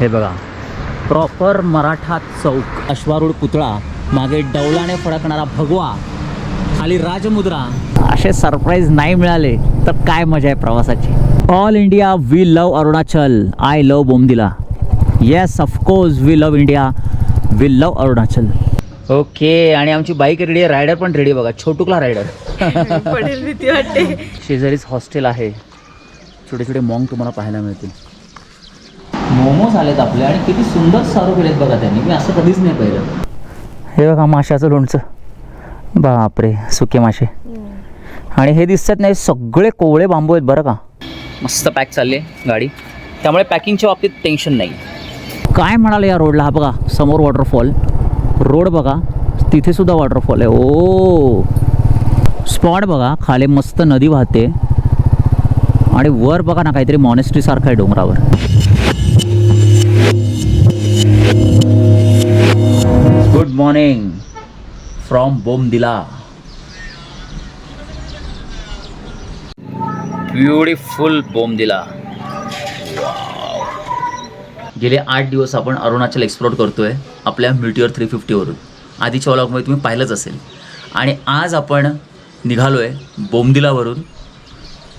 हे बघा. प्रॉपर मराठा चौक. अश्वारूढ पुतळा मागे डौलाने फडकणारा भगवा खाली राजमुद्रा. असे सरप्राईज नाही मिळाले तर काय मजा आहे प्रवासाची. All India we love Arunachal I love Bomdila yes of course we love India we love Arunachal okay आणि आमची बाईक रेडी आहे. रायडर पण रेडी बघा. छोटुकला रायडर शेजारीच हॉस्टेल आहे. छोटे छोटे मॉंग तुम्हाला पाहायला मिळतील. मोमोज आलेत आपले आणि किती सुंदर सर्व केलेत बघा त्यांनी. मी असं कधीच नाही पाहिलं. हे बघा माशाचं लोणचं. बापरे सुके मासे. आणि हे दिसतात नाही सगळे कोवळे बांबू आहेत बरं का. मस्त पॅक चालले गाडी. त्यामुळे पॅकिंगच्या बाबतीत टेन्शन नाही. काय म्हणाले या रोडला हा बघा समोर वॉटरफॉल रोड बघा तिथे सुद्धा वॉटरफॉल आहे. ओ. स्पॉट बघा खाली मस्त नदी वाहते. आणि वर बघा ना काहीतरी मॉनेस्ट्री सारखं आहे डोंगरावर. Morning from Bomdila beautiful Bomdila गेले आठ दिवस आपण अरुणाचल एक्सप्लोर करतोय आपल्या म्युटिअर थ्री फिफ्टीवरून आधीच्या व्लॉगमध्ये तुम्ही पाहिलंच असेल. आणि आज आपण निघालोय बोमदिलावरून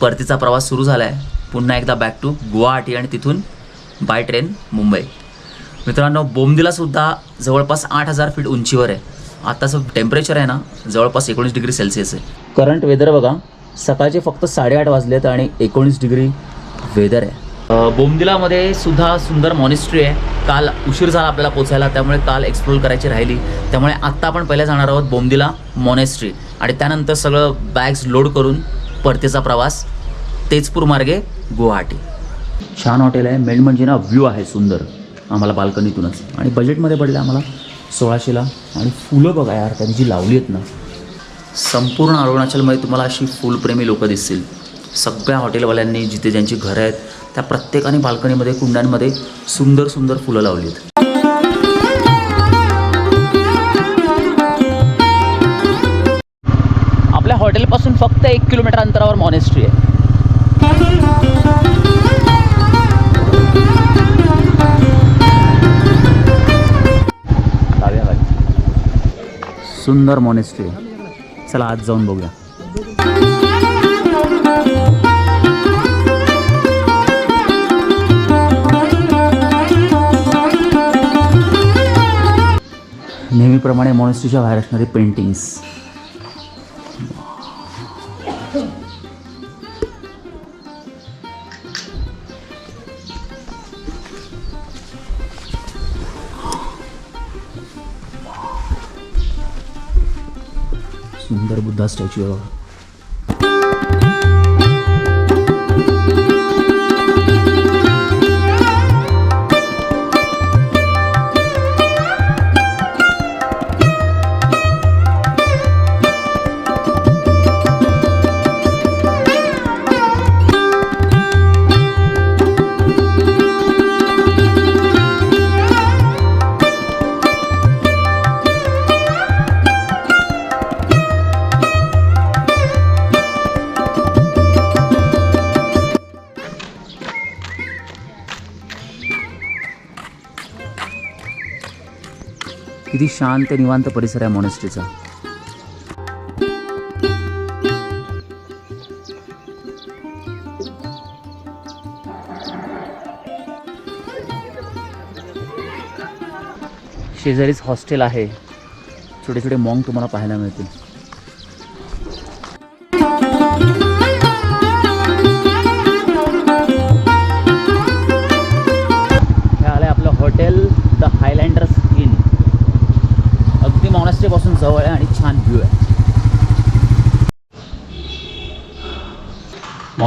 परतीचा प्रवास सुरू झाला आहे पुन्हा एकदा बॅक टू गुवाहाटी आणि तिथून बाय ट्रेन मुंबई मित्रांनो बोमदिलासुद्धा जवळपास आठ हजार फीट उंचीवर आहे. आताचं टेम्परेचर आहे ना जवळपास एकोणीस डिग्री सेल्सिअस आहे. करंट वेदर बघा सकाळचे फक्त साडेआठ वाजलेत आणि एकोणीस डिग्री वेदर आहे. बोमदिलामध्ये सुद्धा सुंदर मॉनिस्ट्री आहे. काल उशीर झाला आपल्याला पोचायला त्यामुळे काल एक्सप्लोर करायची राहिली. त्यामुळे आत्ता आपण पहिल्या जाणार आहोत बोमदिला मॉनेस्ट्री आणि त्यानंतर सगळं बॅग्स लोड करून परतीचा प्रवास तेजपूर मार्गे गुवाहाटी. छान हॉटेल आहे. मेन म्हणजे ना व्ह्यू आहे सुंदर. आम्हाला बाल्कनीतूनच. आणि बजेटमध्ये पडलं आम्हाला सोळाशेला. आणि फुलं बघा यार त्यांनी जी लावली आहेत ना. संपूर्ण अरुणाचलमध्ये तुम्हाला अशी फुलप्रेमी लोकं दिसतील. सगळ्या हॉटेलवाल्यांनी जिथे ज्यांची घरं आहेत त्या प्रत्येकाने बाल्कनीमध्ये कुंड्यांमध्ये सुंदर सुंदर फुलं लावली आहेत. आपल्या हॉटेलपासून फक्त एक किलोमीटर अंतरावर मॉनेस्ट्री आहे. सुंदर मॉनेस्ट्री चला आज जाऊन बघूया. नेहमीप्रमाणे मॉनेस्ट्रीच्या बाहेर असणारी पेंटिंग्स best at your किती शांत निवांत परिसर आहे मॉनेस्ट्रीचा शेजारीच हॉस्टेल आहे. छोटे छोटे मॉंग तुम्हाला पाहायला मिळतील.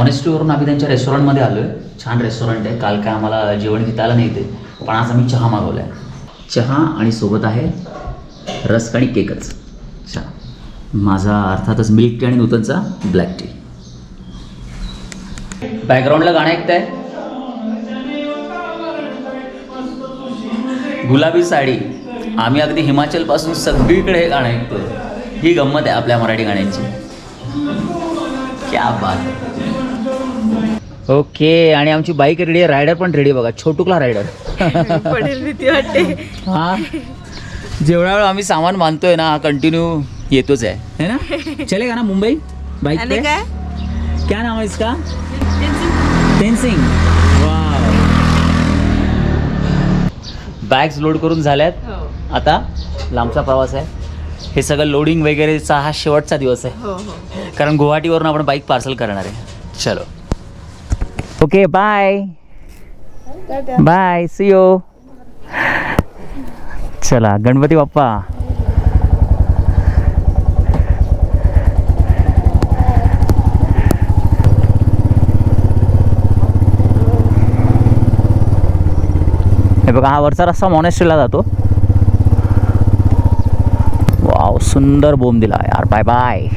ऑनेस्टीवरून आम्ही त्यांच्या रेस्टॉरंटमध्ये आलो आहे छान रेस्टॉरंट आहे. काल काय आम्हाला जेवण घेता आलं नाही ते पण आज आम्ही चहा मागवला आहे चहा आणि सोबत आहे रस्क आणि केकच. चहा. माझा अर्थातच मिल्क टी आणि नूतनचा ब्लॅक टी बॅकग्राऊंडला गाणं ऐकताय? गुलाबी साडी. आम्ही अगदी हिमाचलपासून सगळीकडे हे गाणं ऐकतो ही गंमत आहे आपल्या मराठी गाण्यांची. क्या बात. ओके आणि आमची बाईक रेडी आहे रायडर पण रेडी बघा छोटुकला रायडर पडेल भीती वाटते. हा? जेवढा वेळ आम्ही सामान मानतोय ना हा कंटिन्यू येतोच आहे है ना? चलेगा ना मुंबई? बाईक पे? काय? क्या नाम है इसका? तेनसिंग बॅग्स लोड करून झाल्यात. हो. आता लांबचा प्रवास आहे. हे सगळं लोडिंग वगैरेचा हा शेवटचा दिवस आहे. हो हो. कारण गुवाहाटीवरून आपण बाईक पार्सल करणार आहे. चलो. Okay bye bye see you चला गणपती बाप्पा. हे बघा हा वरचा रस्ता मॉनेस्ट्रीला जातो. वाव सुंदर बोम दिला यार. बाय बाय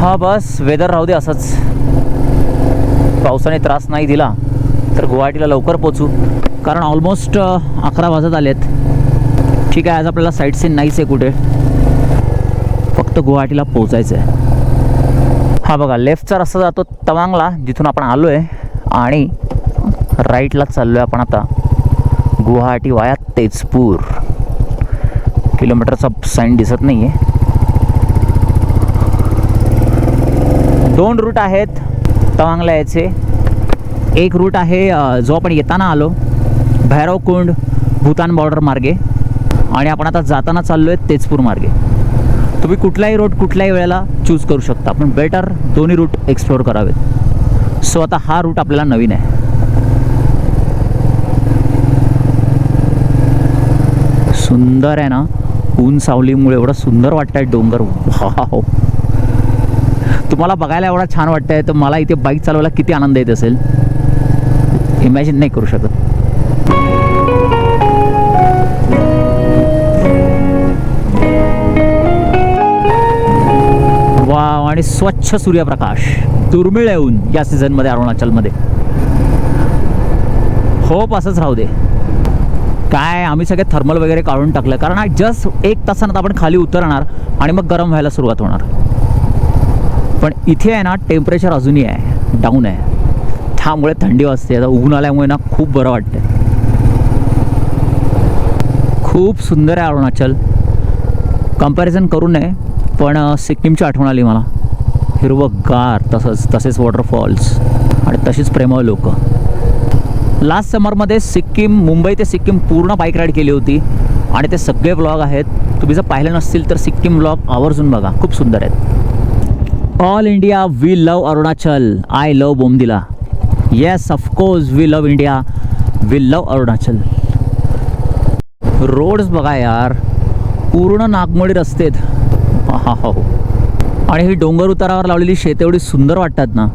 हा बस वेदर राहू दे असंच. पावसाने त्रास नाही दिला तर गुवाहाटीला लवकर पोचू कारण ऑलमोस्ट अकरा वाजत आलेत. ठीक आहे आज आपल्याला साईट सीन नाहीच आहे कुठे. फक्त गुवाहाटीला पोचायचं आहे हा बघा लेफ्टचा रस्ता जातो तवांगला जिथून आपण आलो आहे आणि राईटला चाललो आहे आपण आता गुवाहाटी वाया तेजपूर. किलोमीटरचा साईन दिसत नाही आहे दोन रूट आहेत. तवांगला यायचे एक रूट आहे जो आपण येताना आलो भैरवकुंड भूतान बॉर्डर मार्गे. आणि आपण आता जाताना चाललो आहे तेजपूर मार्गे. तुम्ही कुठलाही रूट कुठल्याही वेळेला चूज करू शकता. पण बेटर दोन्ही रूट एक्सप्लोअर करावेत. सो आता हा रूट आपल्याला नवीन आहे. सुंदर आहे ना? ऊन सावलीमुळे एवढं सुंदर वाटतंय डोंगर. वाव तुम्हाला बघायला एवढा छान वाटतंय तर मला इथे बाईक चालवायला किती आनंद येत असेल? इमॅजिन नाही करू शकत. वाव आणि स्वच्छ सूर्यप्रकाश. दुर्मिळ येऊन या सीझनमध्ये अरुणाचलमध्ये. होप असंच राहू दे. काय आम्ही सगळे थर्मल वगैरे काढून टाकलं. कारण जस्ट एक तासानंतर आपण खाली उतरणार आणि मग गरम व्हायला सुरुवात होणार. पण इथे आहे ना टेम्परेचर अजूनही आहे. डाऊन आहे. त्यामुळे थंडी वाजते. आता ऊन आल्यामुळे ना खूप बरं वाटतं खूप सुंदर आहे अरुणाचल. कंपॅरिझन करू नये पण सिक्कीमची आठवण आली मला. हिरवंगार तसंच तसेच वॉटरफॉल्स आणि तशीच प्रेमळ लोक. लास्ट समरमध्ये सिक्कीम मुंबई ते सिक्कीम पूर्ण बाईक राईड केली होती. आणि ते सगळे ब्लॉग आहेत. तुम्ही जर पाहिले नसतील तर सिक्कीम ब्लॉग आवर्जून बघा. खूप सुंदर आहेत. All India we love Arunachal I love Bomdila yes of course we love India we love Arunachal roads बघा यार. पूर्ण नागमोडी रस्ते आहेत हा हो आणि ही डोंगर उतारावर लावलेली शेत एवढी सुंदर वाटतात ना.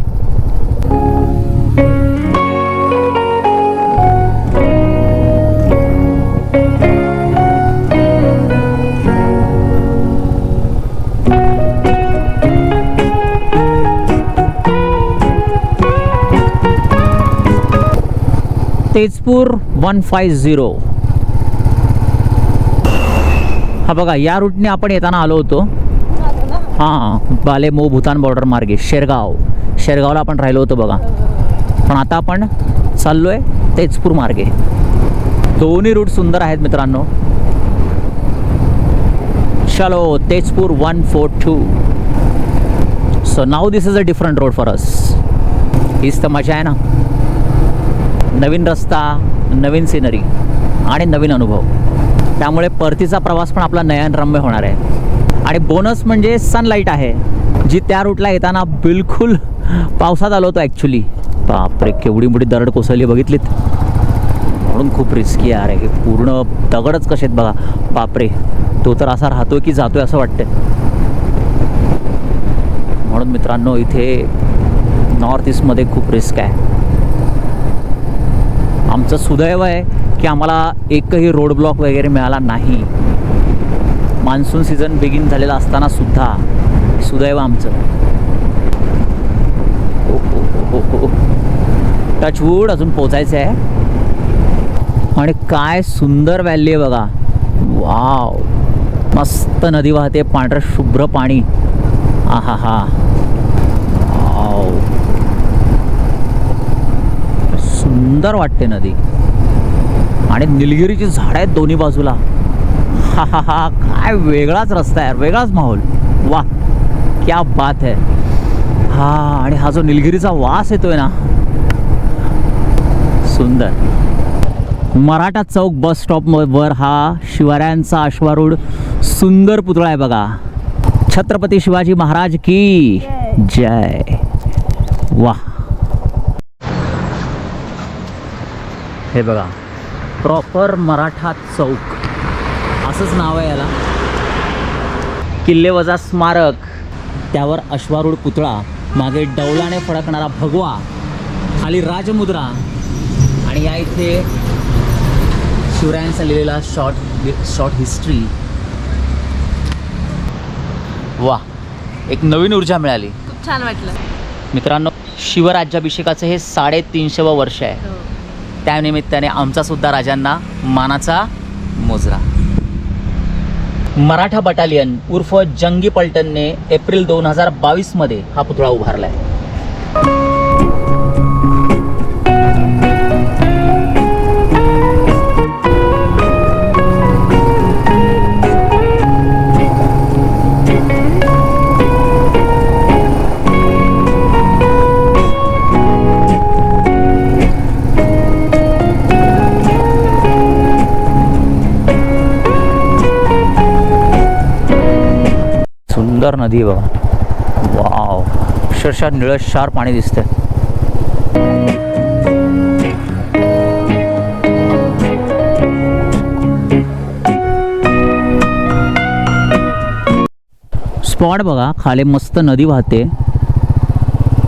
Tezpur one five zero. हा बघा या रूटने आपण येताना आलो होतो. हां बाले मो भूतान बॉर्डर मार्गे शेरगाव. शेरगावला आपण राहिलो होतो बघा. पण आता आपण चाललो आहे तेजपूर मार्गे. दोन्ही रूट सुंदर आहेत मित्रांनो. चलो Tezpur one four two. So now this is a different road for us हीच तर मजा आहे ना? नवीन रस्ता नवीन सिनरी आणि नवीन अनुभव. त्यामुळे परतीचा प्रवास पण आपला नयनरम्य होणार आहे. आणि बोनस म्हणजे सनलाईट आहे जी त्या रूटला येताना बिलकुल पावसात आलो होतो ॲक्च्युली बापरे केवढी मोठी दरड कोसळली बघितलीत. म्हणून खूप रिस्की आहे अरे हे पूर्ण दगडच कसे आहेत बघा. बापरे तो तर असा राहतोय की जातोय असं वाटतंय. म्हणून मित्रांनो इथे नॉर्थ ईस्टमध्ये खूप रिस्क आहे. आमचं सुदैव आहे की आम्हाला एकही रोड ब्लॉक वगैरे मिळाला नाही. मान्सून सीझन बिगिन झालेला असताना सुद्धा सुदैव आमचं. हो, हो, हो, टचवूड अजून पोचायचं आहे. आणि काय सुंदर व्हॅली आहे बघा. वाव मस्त नदी वाहते पांढरं शुभ्र पाणी. आहा हा वाव सुंदर वाटते नदी. आणि निलगिरीची झाडं आहेत दोन्ही बाजूला. हा हा हा काय वेगळाच रस्ता आहे वेगळाच माहोल. वा क्या बात है हा आणि हा जो निलगिरीचा वास येतोय ना सुंदर. मराठा चौक बस स्टॉप वर हा शिवरायांचा अश्वारूढ सुंदर पुतळा आहे बघा. छत्रपती शिवाजी महाराज की जय. वा हे बघा. प्रॉपर मराठा चौक. असंच नाव आहे याला. किल्ले वजा स्मारक. त्यावर अश्वारूढ पुतळा मागे डौलाने फडकणारा भगवा खाली राजमुद्रा. आणि या इथे शिवरायांचा लिहिलेला शॉर्ट शॉर्ट हिस्ट्री वा एक नवीन ऊर्जा मिळाली. खूप छान वाटलं. मित्रांनो शिवराज्याभिषेकाचं हे साडेतीनशेवं वर्ष आहे. हो. त्यानिमित्ताने आमचासुद्धा राजांना मानाचा मोजरा. मराठा बटालियन उर्फ जंगी पलटनने एप्रिल दोन हजार बावीसमध्ये हा पुतळा उभारला आहे नदी आहे बघा वाव. अक्षरशः निळशार पाणी दिसतंय. स्पॉट बघा खाली मस्त नदी वाहते.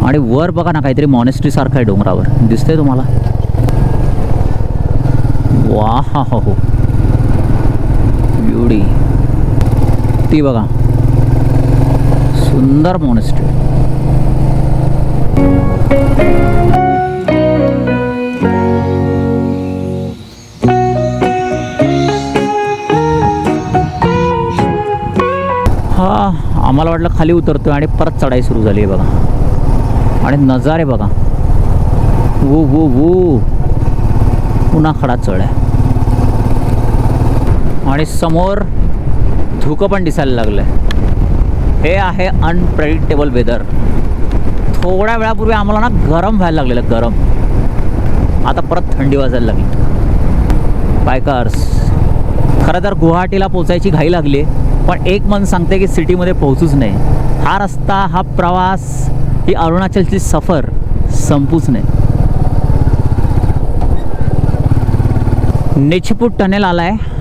आणि वर बघा ना काहीतरी मॉनेस्ट्री सारखं आहे डोंगरावर. दिसतंय तुम्हाला? वा हा हो ब्युटी ती बघा. सुंदर मॉनेस्ट्री हा आम्हाला वाटलं खाली उतरतो आणि परत चढाई सुरू झाली आहे बघा. आणि नजारे बघा. वो वो वो. पुन्हा खडा चढ आहे. आणि समोर धुकं पण दिसायला लागलं आहे हे आहे अनप्रेडिक्टेबल वेदर थोड्या वेळापूर्वी आम्हाला ना गरम व्हायला लागलेलं गरम. आता परत थंडी वाजायला लागली. बायकर्स खरं तर गुवाहाटीला पोचायची घाई लागली पण एक मन सांगते की सिटीमध्ये पोहोचूच नाही. हा रस्ता हा प्रवास ही अरुणाचलची सफर संपूच नाही. नेचपूट टनेल आलाय. आहे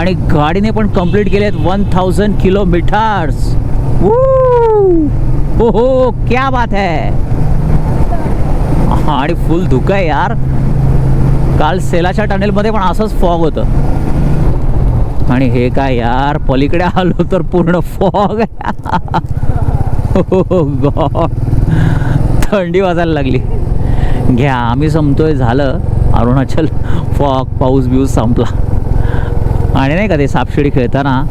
आणि गाडीने पण कंप्लीट केलेत वन थाउजंड किलोमीटर्स हो हो क्या बात है. आणि फुल धुकं आहे यार. काल सेलाच्या टनेलमध्ये पण असंच फॉग होतं. आणि हे काय यार पलीकडे आलो तर पूर्ण फॉग गॉड थंडी वाजायला लागली. घ्या आम्ही संपतोय झालं. अरुणाचल फॉग पाऊस बिऊस संपला. आणि नाही का ते सापशिडी खेळताना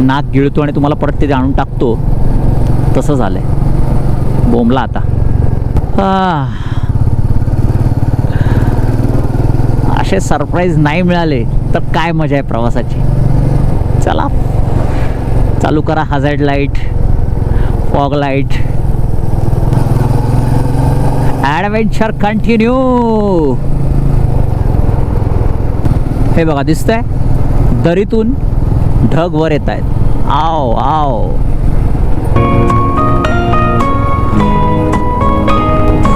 नाक गिळतो आणि तुम्हाला परत ते आणून टाकतो. तसं झालंय. बोंबला आता. असे सरप्राईज नाही मिळाले तर काय मजा आहे प्रवासाची. चला. चालू करा hazard light fog light adventure continue हे बघा दिसतंय? दरीतून ढग वर येत आहेत. आव आव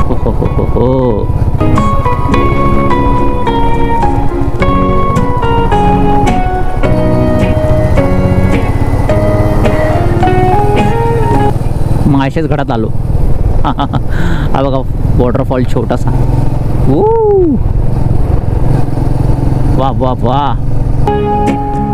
हो हो हो हो हो. घडात आलो. हा बघा वॉटरफॉल छोटासा. वा वा वा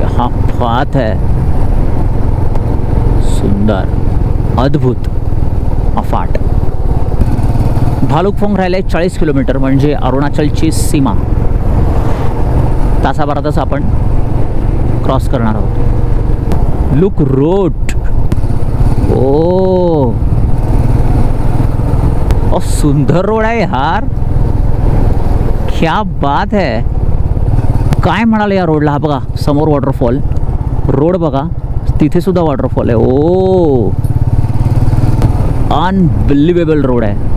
हा बात है सुंदर अद्भुत अफाट. भालुकफोंग राहिले चाळीस किलोमीटर म्हणजे अरुणाचलची सीमा. तासाभरातच आपण क्रॉस करणार आहोत. Look road. ओ. ओ सुंदर रोड आहे यार. क्या बात है काय म्हणाले या रोडला? हा बघा समोर वॉटरफॉल रोड बघा तिथेसुद्धा वॉटरफॉल आहे. ओ! अनबिलिवेबल रोड आहे.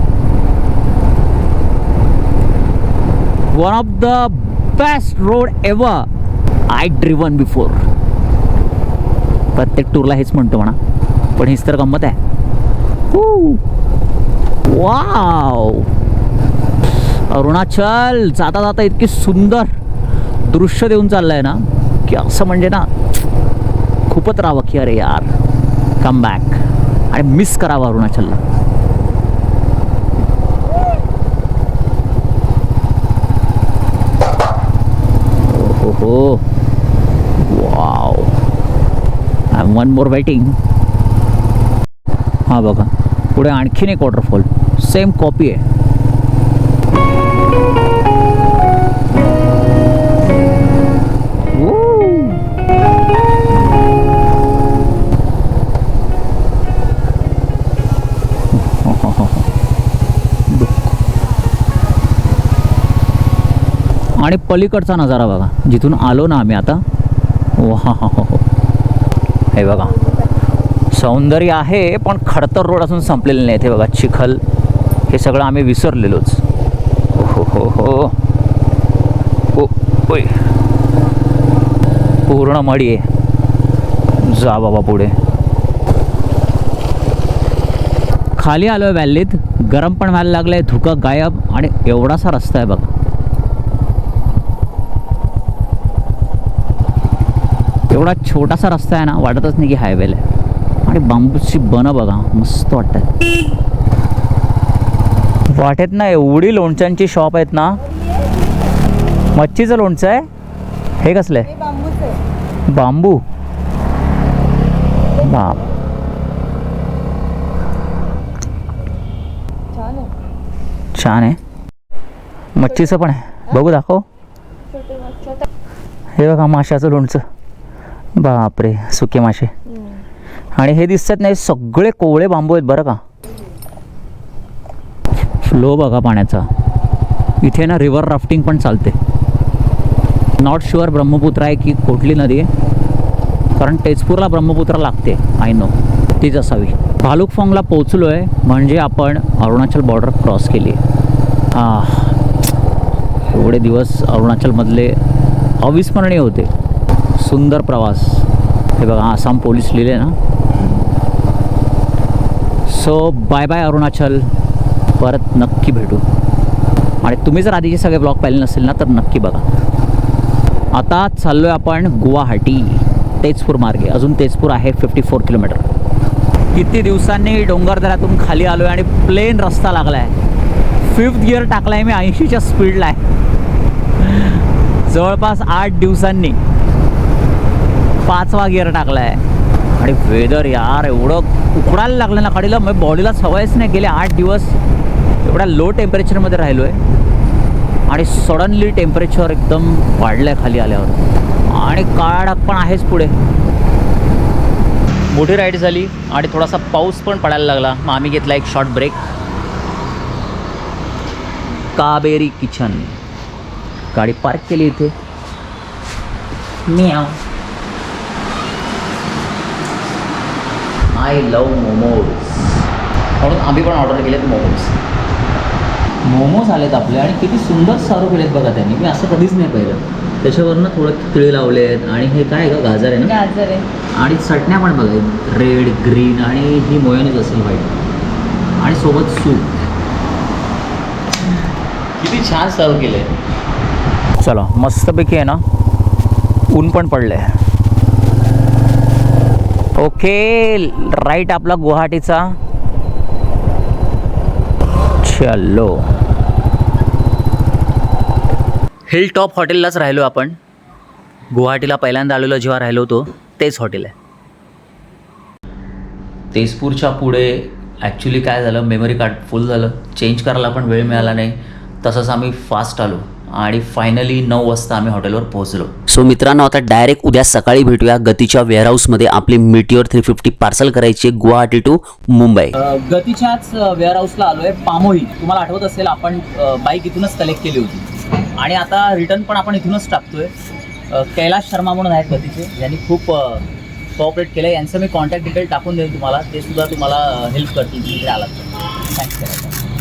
One of the best road ever I driven before प्रत्येक टूरला हेच म्हणतो म्हणा. पण हीच तर गंमत आहे. वाव अरुणाचल जाता जाता इतकी सुंदर. दृश्य देऊन चाललंय ना की असं म्हणजे ना खूपच राहावं की अरे यार. कम बॅक आणि मिस करावं अरुणाचलला. हो हो wow I one more waiting हां बघा. पुढे आणखीन एक वॉटरफॉल सेम कॉपी आहे. आणि पलीकडचा नजारा बघा. जिथून आलो ना आम्ही आता. वा हे बघा. सौंदर्य आहे पण खडतर रोड असून संपलेलं नाही ते बघा चिखल. हे सगळं आम्ही विसरलेलोच. हो हो हो ओ ओय. पूर्ण मडी आहे. जा बाबा पुढे. खाली आलो आहे व्हॅलीत गरम पण व्हायला लागलं आहे धुकं गायब आणि एवढासा रस्ता आहे बघा. एवढा छोटासा रस्ता आहे ना वाटतच नाही की हायवेला आहे. आणि बांबूची बनं बघा मस्त वाटतं वाटेत ना एवढी लोणच्यांची शॉप आहेत ना. मच्छीचं लोणचं आहे. हे कसलं आहे? बांबू. बाप. छान आहे. मच्छीचं पण आहे. बघू दाखव. हे बघा माशाचं लोणचं. बापरे सुके मासे. आणि हे दिसतात नाही सगळे कोवळे बांबू आहेत बरं का? फ्लो बघा पाण्याचा. इथे ना रिव्हर राफ्टिंग पण चालते. नॉट शुअर ब्रह्मपुत्र आहे की कुठली नदी आहे. कारण तेजपूरला ब्रह्मपुत्र लागते आय नो तीच असावी. भालुकफॉंगला पोचलो आहे म्हणजे आपण अरुणाचल बॉर्डर क्रॉस केली. आहे. एवढे दिवस अरुणाचलमधले अविस्मरणीय होते. सुंदर प्रवास. हे बघा आसाम पोलीस लिहिले ना. So bye bye Arunachal. परत नक्की भेटू. आणि तुम्ही जर आधीचे सगळे ब्लॉग पाहिले नसेल ना तर नक्की बघा. आता चाललो आहे आपण गुवाहाटी तेजपूर मार्गे. अजून तेजपूर आहे फिफ्टी फोर किलोमीटर किती दिवसांनी डोंगरदऱ्यातून खाली आलो आहे आणि प्लेन रस्ता लागला आहे फिफ्थ गिअर टाकला आहे मी ऐंशीच्या स्पीडला आहे. जवळपास आठ दिवसांनी. पाचवा गिअर टाकला आहे आणि वेदर यार एवढं उकडायला लागलं ना गाडीला मग बॉडीला सवयच नाही गेले. आठ दिवस एवढ्या लो टेम्परेचरमध्ये राहिलो आहे आणि सडनली टेम्परेचर एकदम वाढलं आहे खाली आल्यावर. आणि काळ पण आहेच पुढे. मोठी राईड झाली आणि थोडासा पाऊस पण पडायला लागला. मग आम्ही घेतला एक शॉर्ट ब्रेक काबेरी किचन. गाडी पार्क केली इथे. म्याव. आय लव मोमोज म्हणून आम्ही पण ऑर्डर केलेत मोमोज मोमोज आलेत आपले आणि किती सुंदर सर्व केलेत बघा त्यांनी. मी असं कधीच नाही पाहिलं. त्याच्यावरनं थोडं तिळे लावले आहेत आणि हे काय का गाजर आहे ना? गाजर आहे. आणि चटण्या पण बघा रेड ग्रीन आणि ही मोयोनीज असेल व्हाईट आणि सोबत सूप किती छान सर्व केलं आहे चला मस्तपैकी आहे ना? ऊन पण पडलं आहे ओके राईट आपला गुवाहाटीचा. चलो. हिल टॉप हॉटेललाच राहिलो आपण. गुवाहाटीला पहिल्यांदा आलेलो जेव्हा राहिलो होतो तेच हॉटेल आहे. तेजपूरच्या पुढे ॲक्च्युली काय झालं मेमरी कार्ड फुल झालं. चेंज करायला पण वेळ मिळाला नाही. तसंच आम्ही फास्ट आलो. आणि फायनली नऊ वाजता आम्ही हॉटेलवर पोहोचलो. सो मित्रांनो आता डायरेक्ट उद्या सकाळी भेटूया गतीच्या वेअरहाऊसमध्ये आपली मिटिओर थ्री फिफ्टी पार्सल करायची आहे गुवाहाटी टू मुंबई. गतीच्याच वेअर हाऊसला आलोय. पामोही तुम्हाला आठवत असेल आपण बाईक इथूनच कलेक्ट केली होती. आणि आता रिटर्न पण आपण इथूनच टाकतोय. कैलाश शर्मा म्हणून आहेत गतीचे. यांनी खूप कोऑपरेट केलं यांचं मी कॉन्टॅक्ट डिटेल टाकून देईन तुम्हाला. ते सुद्धा तुम्हाला हेल्प करतील. तुम्ही इकडे आलात थँक्स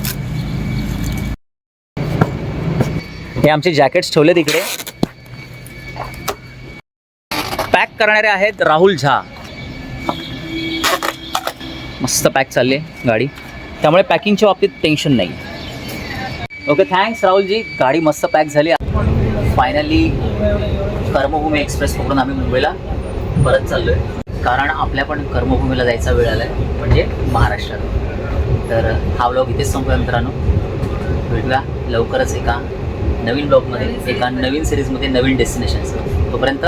हे आमचे जॅकेट्स ठेवले तिकडे पॅक करणारे आहेत राहुल झा. मस्त पॅक चालली गाडी. त्यामुळे पॅकिंगच्या बाबतीत टेन्शन नाही. Okay thanks Rahulji. गाडी मस्त पॅक झाली. फायनली कर्मभूमी एक्सप्रेस पकडून आम्ही मुंबईला परत चाललो आहे कारण आपल्या पण कर्मभूमीला जायचा वेळ आला आहे म्हणजे महाराष्ट्रात तर हा ब्लॉग इथेच संपूया मित्रांनो. भेटूया लवकरच एका नवीन ब्लॉगमध्ये एका नवीन सिरीजमध्ये नवीन डेस्टिनेशन्स तोपर्यंत